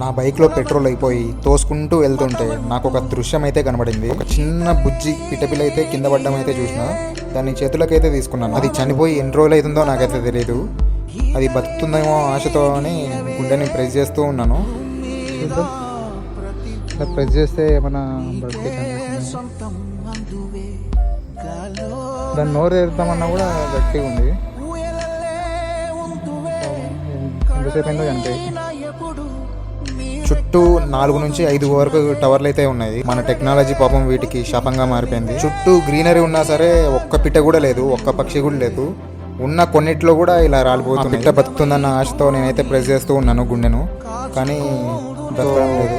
నా బైక్లో పెట్రోల్ అయిపోయి తోసుకుంటూ వెళ్తుంటే నాకు ఒక దృశ్యం అయితే కనబడింది. ఒక చిన్న బుజ్జి పిటపిల్ అయితే కింద పడ్డం అయితే చూసిన. దాన్ని చేతులకైతే తీసుకున్నాను. అది చనిపోయి ఎన్ని రోజులు అవుతుందో నాకైతే తెలియదు అది బతుకుతుందేమో ఆశతో అని గుండెని ప్రెస్ చేస్తూ ఉన్నాను. ప్రెస్ చేస్తే ఏమైనా? దాన్ని నోరు తెరుతామన్నా కూడా గట్టిగా ఉంది ఎంతసేపు అయిందో చనిపోయి చుట్టూ నాలుగు నుంచి ఐదు వరకు టవర్లు అయితే ఉన్నాయి. మన టెక్నాలజీ పాపం వీటికి శాపంగా మారిపోయింది. చుట్టూ గ్రీనరీ ఉన్నా సరే ఒక్క పిట్ట కూడా లేదు ఒక్క పక్షి కూడా లేదు. ఉన్న కొన్నిట్లో కూడా ఇలా రాలిపోతుంది పిట్ట బతుకుతుందన్న ఆశతో నేనైతే ప్రెస్ చేస్తూ ఉన్నాను గుండెను. కానీ బతకడం లేదు.